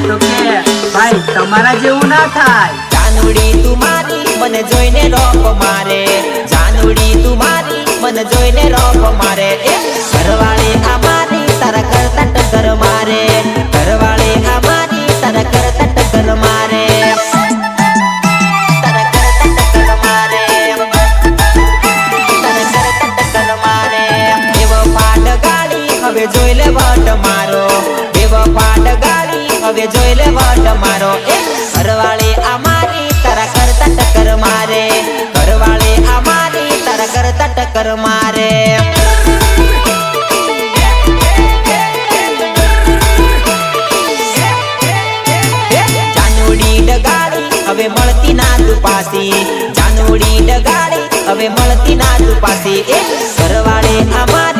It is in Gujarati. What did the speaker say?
તો કે, ભાઈ, તમારા જેવું ના થાય. જાનુડી, તું મારી, મને જોઈને રોપ મારે. જાનુડી, તું મારી, મને જોઈને રોપ મારે. એ, ઘરવાળી આ મારી, તારા કરતા ટક્કર મારે. ઘરવાળી આ મારી, તારા કરતા ટક્કર મારે. હવે જોઈ લે વટ મારો. એવો પાટ ગાડી હવે જોઈ લે વટ મારો. એ ઘરવાળી આ તારા કરતા ટક્કર મારે. ઘરવાળી અમારી મારી તારા કરતા ટક્કર મારે. હવે મળતી ના તું પાસી જાનુડી ડગાડી હવે મળતી ના તું પાસી એ ઘરવાળે અમારી